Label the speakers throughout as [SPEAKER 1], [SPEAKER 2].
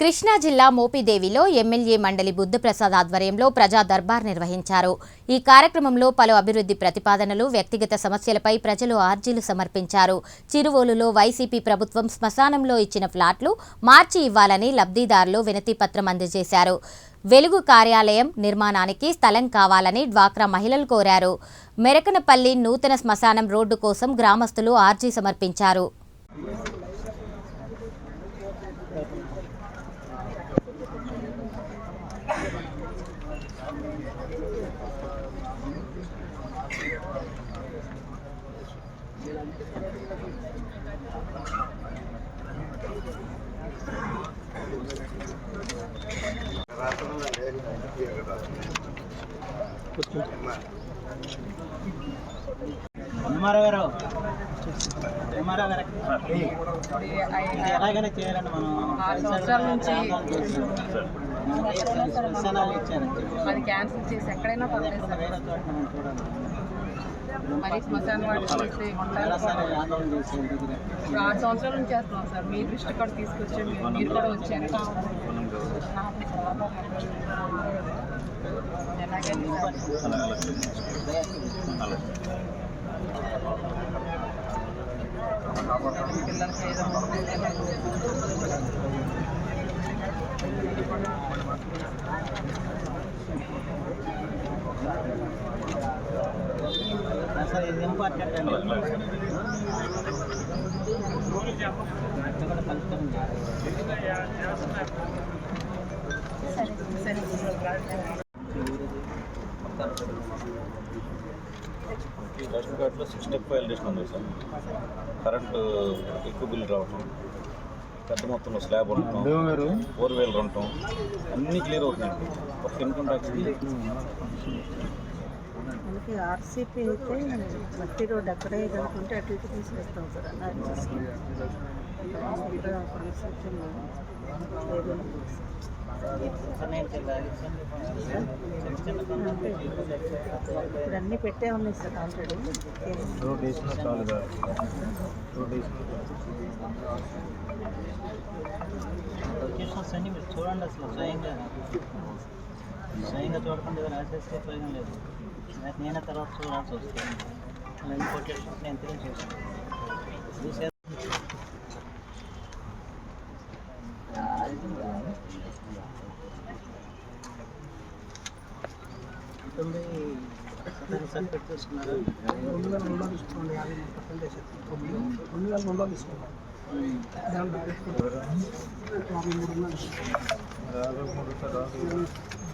[SPEAKER 1] కృష్ణా జిల్లా మోపిదేవిలో ఎమ్మెల్యే మండలి బుద్ధప్రసాద్ ఆధ్వర్యంలో ప్రజా దర్బార్ నిర్వహించారు. ఈ కార్యక్రమంలో పలు అభివృద్ధి ప్రతిపాదనలు వ్యక్తిగత సమస్యలపై ప్రజలు ఆర్జీలు సమర్పించారు. చిరువోలులో వైసీపీ ప్రభుత్వం శ్మశానంలో ఇచ్చిన ఫ్లాట్లు మార్చి ఇవ్వాలని లబ్ధిదారులు వినతిపత్రం అందజేశారు. వెలుగు కార్యాలయం నిర్మాణానికి స్థలం కావాలని డ్వాక్రా మహిళలు కోరారు. మెరకనపల్లి నూతన శ్మశానం రోడ్డు కోసం గ్రామస్తులు ఆర్జీ సమర్పించారు.
[SPEAKER 2] ఎంఆర్ఓ గారు ఎంఆర్ఓ గారు. ఎలాగైనా చేయాలండి మనం.
[SPEAKER 3] ఆరు సంవత్సరాల నుంచి అది క్యాన్సిల్ చేసి ఎక్కడైనా పర్లేదు మరి శ్మశాన వాటి చేసి
[SPEAKER 2] ఎలా సార్ ఆందోళన చేసేది దగ్గర
[SPEAKER 3] ఇప్పుడు ఆరు సంవత్సరాల నుంచి చేస్తున్నాం సార్. మీ దృష్టి కూడా తీసుకొచ్చి మీరు- కూడా వచ్చారు. పిల్లలకి ఏదో
[SPEAKER 4] రేషన్ కార్డులో సిక్స్ స్టెప్ వ్యాలిడేషన్ ఉంది సార్ కరెంటు ఎక్కువ బిల్లు రావటం పెద్ద మొత్తంలో స్లాబ్ ఉండటం ఫోర్ వీలర్ ఉండటం అన్నీ క్లియర్ అవుతున్నాయి. ఒక ఇన్కమ్ ట్యాక్స్
[SPEAKER 5] మనకి ఆర్సీపీ అయితే మట్టి రోడ్ అక్కడే కనుకుంటే అటు ఇటు తీసుకొస్తాం సార్
[SPEAKER 2] పనులు
[SPEAKER 5] ఇప్పుడు అన్నీ పెట్టే ఉన్నాయి సార్ ఆల్రెడీ
[SPEAKER 2] లొకేషన్స్ అన్ని మీరు చూడండి అసలు స్వయంగా. స్వయంగా చూడకుండా ఏదో రాసేస్తే ప్రయోజనం లేదు. నాకు నేనే తర్వాత చూడాల్సి వస్తుంది. అలాంటి కొటేషన్స్ నేను తెలియజేస్తాను చూసే ఉంటుంది. సరే సార్ పెట్టేసుకున్నారా?
[SPEAKER 4] ఓల్డేజ్ ఇస్తున్నారు
[SPEAKER 5] ఓన్లీ ట్రాక్ డిసెబిలిటీ డిసెబిలిటీ అసలు ఫార్టీ పర్సెంట్
[SPEAKER 4] ఇంకా పదిహేను వేలు కావాలంట
[SPEAKER 5] మళ్ళీ సదరంకి వెళ్ళాలి మళ్ళీ వాళ్ళు చేస్తారు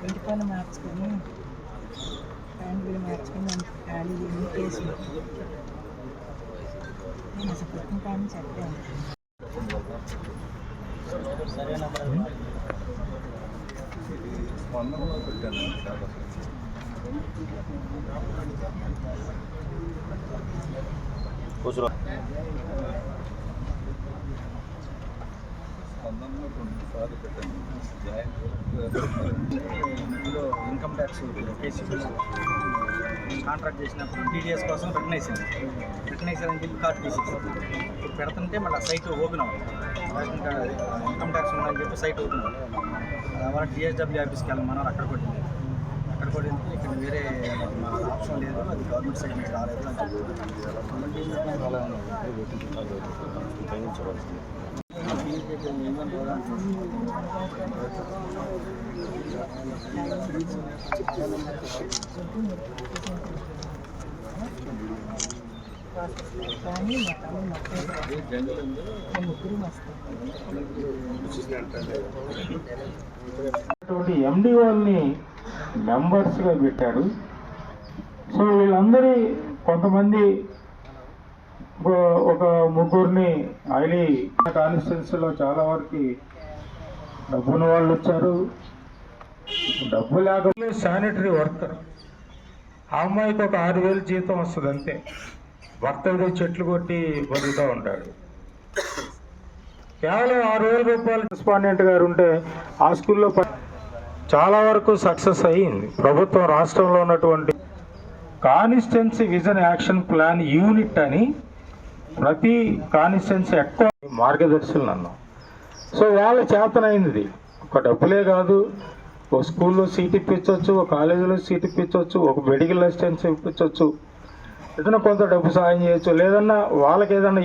[SPEAKER 5] ఇంటి పైన మార్చుకొని ఫ్యామిలీ మార్చుకొని ఖాళీ ఎన్ని కేసులు నేను అసలు పుట్టిన కానీ చెప్పాను
[SPEAKER 4] స్పందనలో పెట్టాను చాలా కూర్చో. స్పందనలో కొన్ని సార్లు పెట్టాను.
[SPEAKER 6] ఇందులో ఇన్కమ్ ట్యాక్స్ కాంట్రాక్ట్ చేసినప్పుడు టీడీఎస్ కోసం రిటర్న్ వేసింది రిటర్న్ వేసారని చెప్పి కార్డు తీసేసి ఇప్పుడు పెడుతుంటే మళ్ళీ సైట్ ఓపెన్ అవ్వాలి ఇన్కమ్ ట్యాక్స్ ఉందని చెప్పి సైట్ ఓపెన్ అవ్వాలి అలా జిఎస్డబ్ల్యూ ఆఫీస్కి వెళ్ళాం మనం అక్కడ కొట్టింది. అక్కడ కొట్టింది ఇక్కడ వేరే ఆప్షన్ లేదు అది గవర్నమెంట్ సైడ్ నుంచి రాలేదు అని చెప్పి
[SPEAKER 4] అలా తగ్గించవలసింది
[SPEAKER 5] కానీ మా తమ్ముడు మొత్తం ముగ్గురు
[SPEAKER 7] మెంబర్స్గా పెట్టారు. సో వీళ్ళందరి కొంతమంది ఒక- ఒక ముగ్గురిని హైలీ కాన్స్టిట్యున్సీలో చాలా వరకు డబ్బున్న వాళ్ళు వచ్చారు. డబ్బు లేకపోతే శానిటరీ వర్కర్. ఆ అమ్మాయికి ఒక ఆరు వేలు జీతం వస్తుంది అంతే. భర్త ఏదో చెట్లు కొట్టి బతుకుతూ ఉంటాడు. కేవలం ఆరు వేల రూపాయలు రెస్పాండెంట్ గారు ఉంటే ఆ స్కూల్లో ప- చాలా వరకు సక్సెస్ అయ్యింది. ప్రభుత్వం రాష్ట్రంలో ఉన్నటువంటి constituency vision action plan unit అని ప్రతి కాన్స్టిట్యున్సీ ఎక్కువ మార్గదర్శులు అన్నాం సో వాళ్ళ చేతనైంది ఒక డబ్బులే కాదు ఒక స్కూల్లో సీట్ ఇప్పించవచ్చు ఒక కాలేజీలో సీట్ ఇప్పించవచ్చు ఒక మెడికల్ అసిస్టెన్స్ ఇప్పించవచ్చు ఏదైనా కొంత డబ్బు సాయం చేయొచ్చు లేదన్నా వాళ్ళకి ఏదన్నా